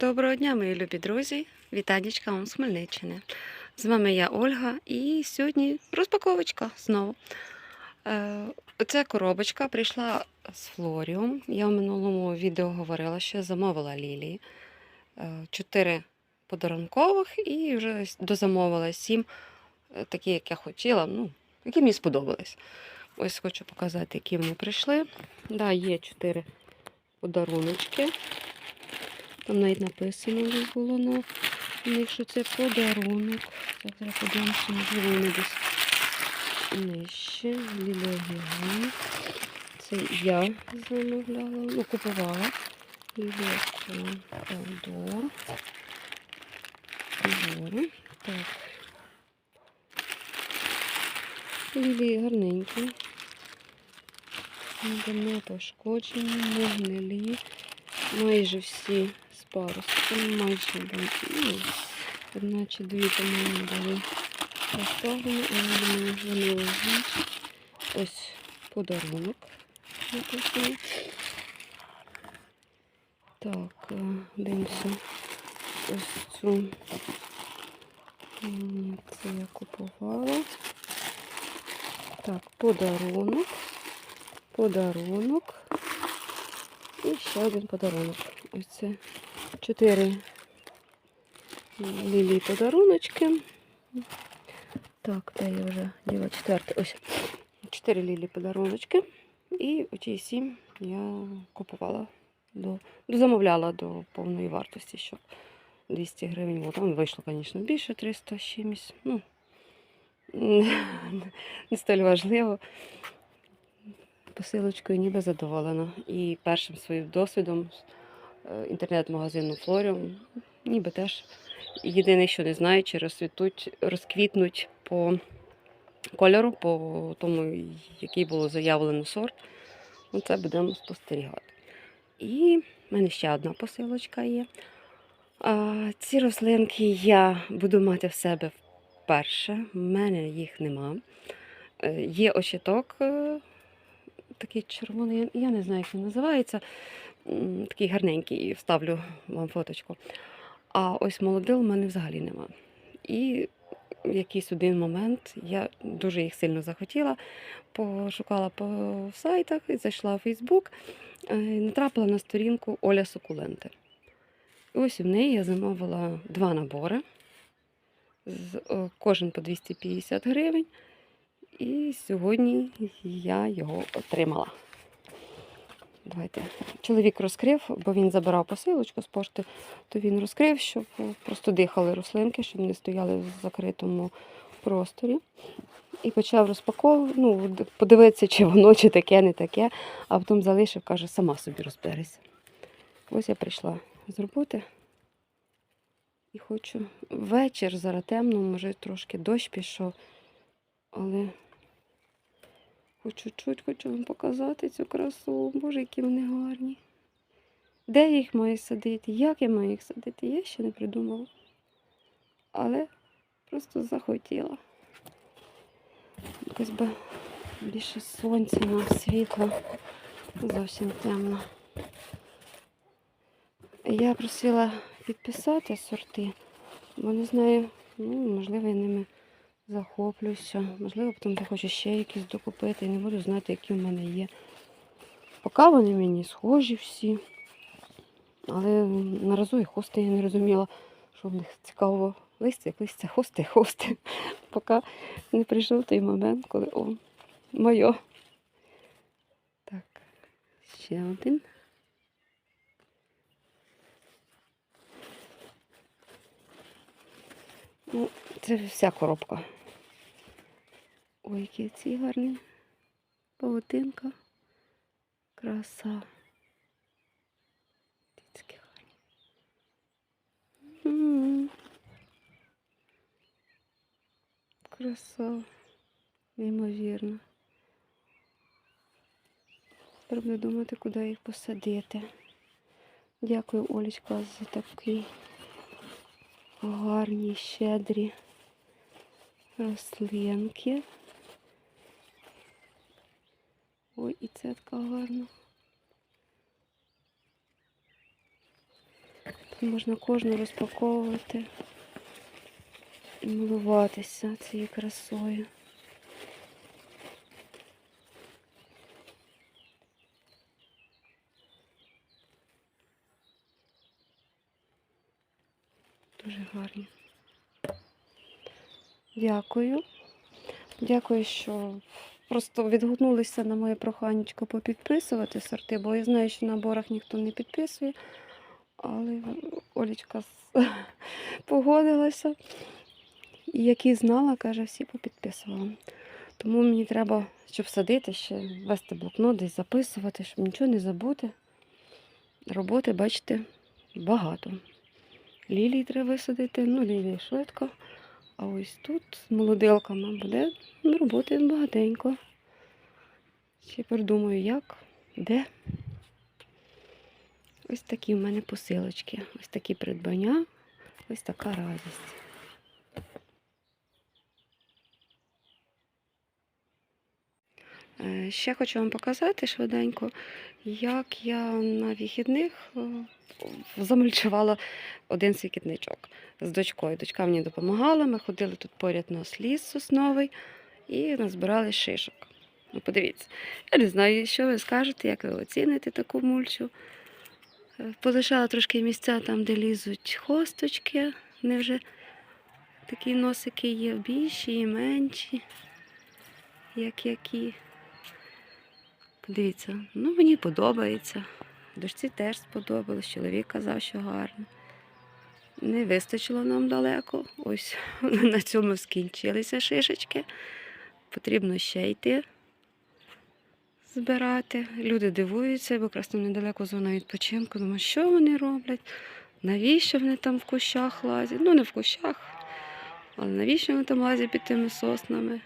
Доброго дня, мої любі друзі! Вітанечка вам з Хмельниччини. З вами я Ольга і сьогодні розпаковочка знову. Е, Оця коробочка прийшла з Флоріум. Я в минулому відео говорила, що замовила лілії. Е, Чотири подарункових і вже дозамовила сім, е, такі, як я хотіла, ну, які мені сподобались. Ось хочу показати, які вони прийшли. Да, є чотири подаруночки. Там навіть написано було на них, що це подарунок. Так, зараз подивимося, можливо, вони десь нижче. Лілія Гіган. Це я замовляла, ну, купувала. Теодор. Ігор. Так. Лілії гарненькі. Не пошкоджені, не гнилі. Майже всі з парусом, майже ну, одна чи дві, по-моєму, були поставлені, але думаю, вони лежать. Ось подарунок написано. Так, е, дивимося ось цю. Ні, Це я купувала. Так, подарунок. Подарунок. І ще один подарунок. Ось це чотири лілії подаруночки. Так, де я вже діла четвертий. Ось. Чотири лілії подаруночки. І оці сім я купувала до, замовляла до повної вартості, щоб 200 гривень. було. Там вийшло, звісно, більше 300 чимось. Ну, не столь важливо посилочкою ніби задоволена. І першим своїм досвідом інтернет-магазину Флоріум ніби теж єдине, що не знаю, чи розцвітуть, розквітнуть по кольору, по тому, який було заявлено сорт. Ну, це будемо спостерігати. І в мене ще одна посилочка є. Ці рослинки я буду мати в себе вперше. В мене їх нема. Е, Є ощиток е, такий червоний, я не знаю, як він називається. Такий гарненький, вставлю вам фоточку. А ось молодил в мене взагалі нема. І в якийсь один момент я дуже їх сильно захотіла, пошукала по сайтах і зайшла в Фейсбук, е, і натрапила на сторінку Оля Сукуленти. І ось в неї я замовила два набори, кожен по 250 гривень. І сьогодні я його отримала. Давайте. Чоловік розкрив, бо він забирав посилочку з пошти, то він розкрив, щоб просто дихали рослинки, щоб не стояли в закритому просторі. І почав розпаковувати, ну, подивитися, чи воно, чи таке, не таке, а потім залишив, каже, сама собі розберися. Ось я прийшла з роботи і хочу вечір, зараз темно, може трошки дощ пішов, але Хоч чуть-чуть хочу вам показати цю красу. Боже, які вони гарні. Де я їх маю садити? Як я маю їх садити? Я ще не придумала. Але просто захотіла. Якось би більше сонця на світло. Зовсім темно. Я просила підписати сорти, бо не знаю, ну, можливо, я ними захоплюся. Можливо, потім захочу ще якісь докупити і не буду знати, які в мене є. Поки вони мені схожі всі. Але наразу і хости я не розуміла, що в них цікаво листя, як листя, хости, хости. Поки не прийшов той момент, коли о, моє. Так, ще один. Ну, це вся коробка. Ой, які ці гарні. Павутинка. Краса. Такі гарні. Краса. Неймовірно. Буду думати, куди їх посадити. Дякую, Олечка, за такий гарні, щедрі рослинки. Ой, і це така гарна. Можна кожну розпаковувати і милуватися цією красою. Дуже гарні. Дякую. Дякую, що просто відгукнулися на моє проханечко попідписувати сорти, бо я знаю, що на борах ніхто не підписує. Але Олічка погодилася. І які знала, каже, всі попідписувала. Тому мені треба, щоб садити, ще вести блокнот, десь записувати, щоб нічого не забути. Роботи, бачите, багато. Лілії треба висадити, ну лілії швидко. А ось тут з молодилками буде ну, роботи багатенько. Ще придумаю, як, де. Ось такі в мене посилочки, ось такі придбання, ось така радість. Ще хочу вам показати швиденько, як я на вихідних е, замульчувала один свій квітничок з дочкою. Дочка мені допомагала, ми ходили тут поряд у нас ліс сосновий і назбирали шишок. Ну, подивіться, я не знаю, що ви скажете, як ви оціните таку мульчу. Е, Полишала трошки місця там, де лізуть хосточки. Вони вже такі носики є більші і менші, як які. Подивіться, ну мені подобається. Дочці теж сподобалось, чоловік казав, що гарно. Не вистачило нам далеко. Ось на цьому скінчилися шишечки. Потрібно ще йти збирати. Люди дивуються, бо там недалеко зона відпочинку. Думаю, що вони роблять? Навіщо вони там в кущах лазять? Ну, не в кущах, але навіщо вони там лазять під тими соснами?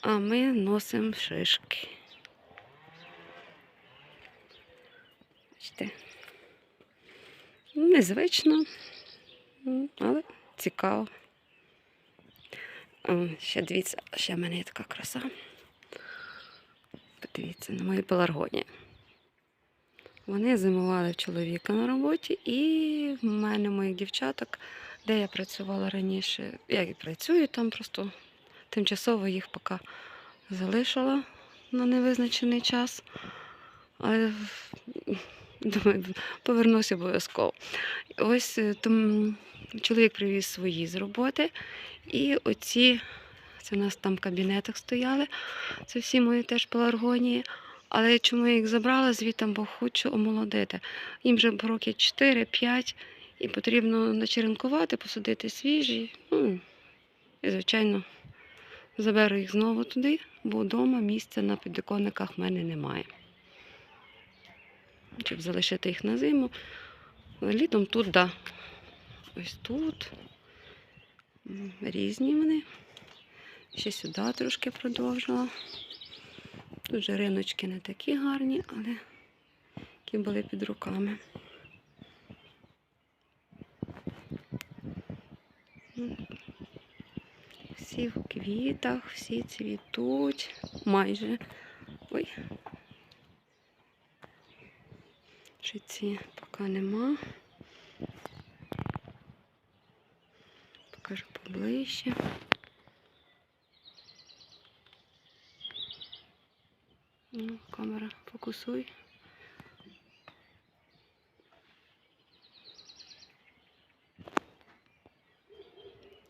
А ми носимо шишки. Бачите? Незвично, але цікаво. О, ще дивіться, ще в мене є така краса. Подивіться на мої пеларгонії. Вони зимували в чоловіка на роботі, і в мене моїх дівчаток, де я працювала раніше, я і працюю там, просто тимчасово їх поки залишила на невизначений час. Але думаю, повернуся обов'язково. Ось е, там чоловік привіз свої з роботи. І оці, це у нас там в кабінетах стояли. Це всі мої теж пеларгонії. Але чому я їх забрала звідти, бо хочу омолодити. Їм вже років 4-5 і потрібно начеренкувати, посадити свіжі. Ну, і, звичайно, заберу їх знову туди, бо вдома місця на підвіконниках в мене немає. Щоб залишити їх на зиму. Літом тут, да. Ось тут. Різні вони. Ще сюди трошки продовжила. Тут же риночки не такі гарні, але які були під руками. Всі в квітах, всі цвітуть. Майже. Ой. Ще поки нема. Покажу поближче. Ну, камера, фокусуй.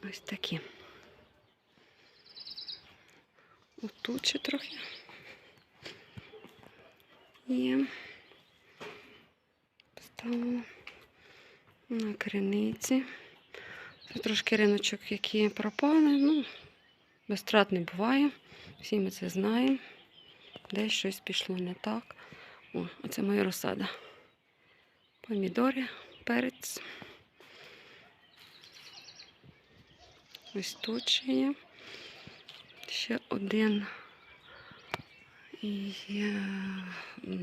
Ось такі. Отут ще трохи є. Поставила на криниці. Це трошки риночок, які пропали. Ну, без втрат не буває. Всі ми це знаємо. Десь щось пішло не так. О, оце моя розсада. Помідори, перець. Ось тут ще є. Ще один. Є,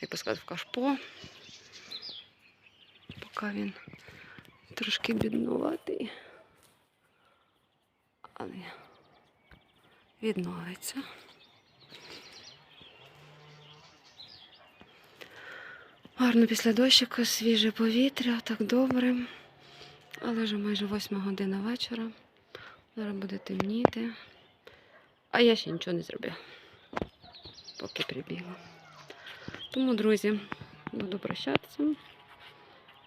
як би сказати, кашпо. Поки він трошки біднуватий. Але відновиться. Гарно після дощику, свіже повітря, так добре. Але вже майже восьма година вечора. Зараз буде темніти. А я ще нічого не зробила, поки прибігла. Тому, друзі, буду прощатися.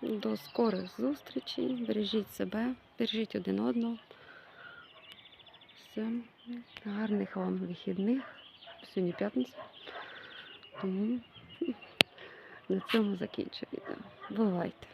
До скорих зустрічей. Бережіть себе, бережіть один одного. Всім Гарних вам вихідних. Сьогодні п'ятниця. Тому на цьому закінчую відео. Бувайте!